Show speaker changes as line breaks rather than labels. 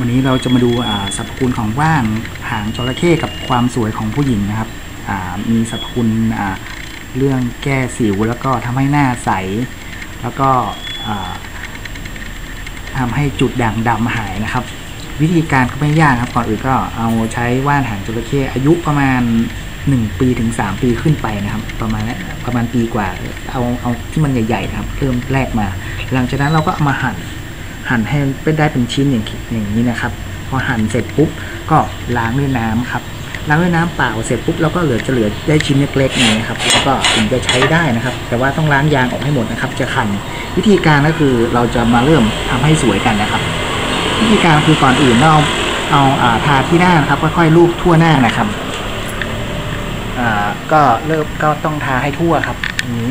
วันนี้เราจะมาดูสรรพคุณของว่านหางจระเข้กับความสวยของผู้หญิงนะครับมีสรรพคุณเรื่องแก้สิวแล้วก็ทำให้หน้าใส แล้วก็อ่าทำให้จุดด่างดำหายนะครับ วิธีการก็ไม่ยากครับก่อนอื่นก็เอาใช้ว่านหางจระเข้อายุประมาณ 1 ปีถึง 3 ปีขึ้นไปนะครับ ประมาณนั้นประมาณปีกว่าเอาเอาที่มันใหญ่ๆนะครับ เริ่มแรกมา หลังจากนั้นเราก็เอามาหั่น หั่นให้เป็นได้เป็นชิ้นอย่างอย่างนี้นะครับ พอหั่นเสร็จปุ๊บก็ล้างด้วยน้ำครับล้างด้วยน้ำเปล่าเสร็จปุ๊บเราก็เหลือจะเหลือได้ชิ้นเล็กๆนี้นะครับแล้วก็ถึงจะใช้ได้นะครับ แต่ว่าต้องล้างยางออกให้หมดนะครับ จะคันวิธีการก็คือเราจะมาเริ่มทำให้สวยกันนะครับ วิธีการคือก่อนอื่นเราเอาอาทาที่หน้านะครับค่อยๆลูบทั่วหน้านะครับก็เริ่มก็ต้องทาให้ทั่วครับนี้